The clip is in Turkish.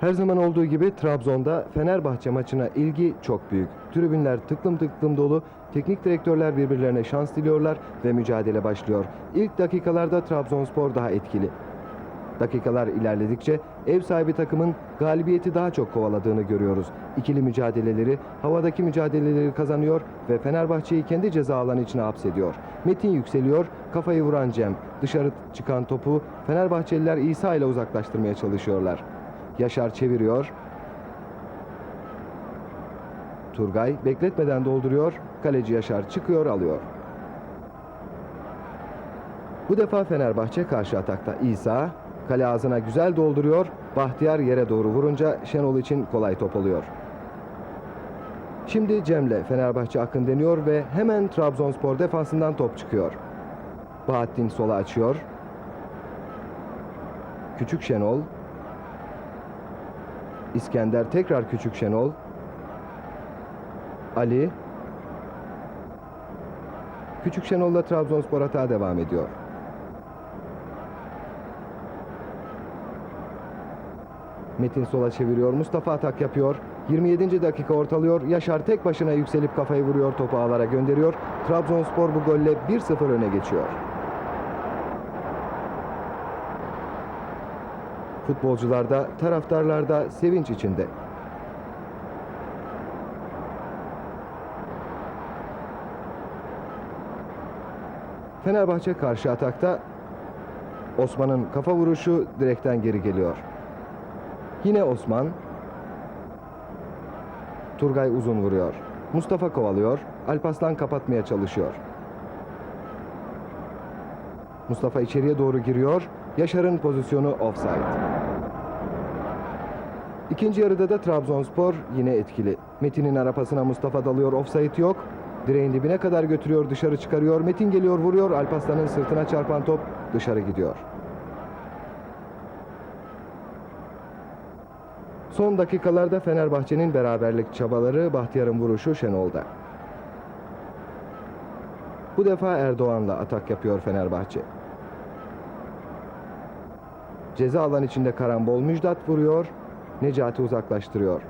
Her zaman olduğu gibi Trabzon'da Fenerbahçe maçına ilgi çok büyük. Tribünler tıklım tıklım dolu, teknik direktörler birbirlerine şans diliyorlar ve mücadele başlıyor. İlk dakikalarda Trabzonspor daha etkili. Dakikalar ilerledikçe ev sahibi takımın galibiyeti daha çok kovaladığını görüyoruz. İkili mücadeleleri, havadaki mücadeleleri kazanıyor ve Fenerbahçe'yi kendi ceza alanı içine hapsediyor. Metin yükseliyor, kafayı vuran Cem. Dışarı çıkan topu Fenerbahçeliler İsa ile uzaklaştırmaya çalışıyorlar. Yaşar çeviriyor. Turgay bekletmeden dolduruyor. Kaleci Yaşar çıkıyor alıyor. Bu defa Fenerbahçe karşı atakta. İsa kale ağzına güzel dolduruyor. Bahtiyar yere doğru vurunca Şenol için kolay top oluyor. Şimdi Cem'le Fenerbahçe akın deniyor ve hemen Trabzonspor defansından top çıkıyor. Bahattin sola açıyor. Küçük Şenol. İskender tekrar Küçük Şenol. Ali. Küçük Şenol'la Trabzonspor hata devam ediyor. Metin sola çeviriyor. Mustafa atak yapıyor. 27. dakika ortalıyor. Yaşar tek başına yükselip kafayı vuruyor. Topu ağlara gönderiyor. Trabzonspor bu golle 1-0 öne geçiyor. Futbolcularda, taraftarlarda sevinç içinde. Fenerbahçe karşı atakta Osman'ın kafa vuruşu direkten geri geliyor. Yine Osman. Turgay uzun vuruyor. Mustafa kovalıyor. Alpaslan kapatmaya çalışıyor. Mustafa içeriye doğru giriyor. Yaşar'ın pozisyonu offside. İkinci yarıda da Trabzonspor yine etkili. Metin'in arapasına Mustafa dalıyor. Offside yok. Direğin dibine kadar götürüyor, dışarı çıkarıyor. Metin geliyor, vuruyor. Alpaslan'ın sırtına çarpan top dışarı gidiyor. Son dakikalarda Fenerbahçe'nin beraberlik çabaları Bahtiyar'ın vuruşu Şenol'da. Bu defa Erdoğan'la atak yapıyor Fenerbahçe. Ceza alan içinde karambol Müjdat vuruyor. Necati uzaklaştırıyor.